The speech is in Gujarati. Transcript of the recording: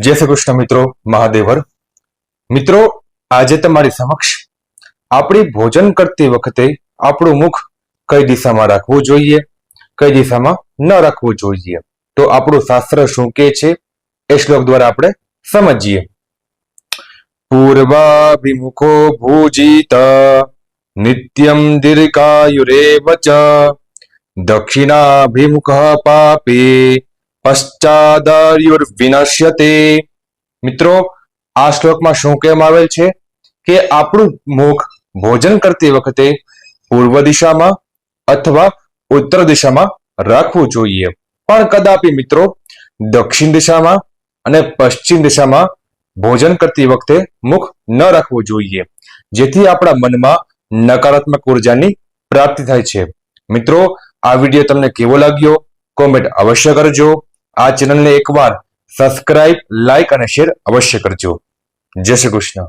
જય શ્રી કૃષ્ણ મિત્રો, મહાદેવર. મિત્રો, આજે તમારી સમક્ષ આપણી ભોજન કરતી વખતે આપણું મુખ કઈ દિશામાં રાખવું જોઈએ, કઈ દિશામાં ન રાખવું જોઈએ? તો આપણું શાસ્ત્ર શું કહે છે? એ શ્લોક દ્વારા આપણે સમજીએ. પૂર્વાભિમુખો ભૂજિત, નિત્યમ દીર્ઘાયુરેવ દક્ષિણાભિમુખ પાપી પશ્ચાદાયુર વિનશ્યતે મિત્રો, આ શ્લોકમાં શું કહેવામાં આવેલ છે? કે આપણું મુખ ભોજન કરતી વખતે પૂર્વ દિશામાં અથવા ઉત્તર દિશામાં રાખવું જોઈએ. પણ કદાપી મિત્રો, દક્ષિણ દિશામાં અને પશ્ચિમ દિશામાં ભોજન કરતી વખતે મુખ ન રાખવું જોઈએ. જેથી આપણા મનમાં નકારાત્મક ઉર્જાની પ્રાપ્તિ થાય છે. મિત્રો, આ વીડિયો તમને કેવો લાગ્યો? કોમેન્ટ અવશ્ય કરજો. આ ચેનલને એકવાર સબસ્ક્રાઇબ લાઇક અને શેર અવશ્ય કરજો. જય શ્રી કૃષ્ણ.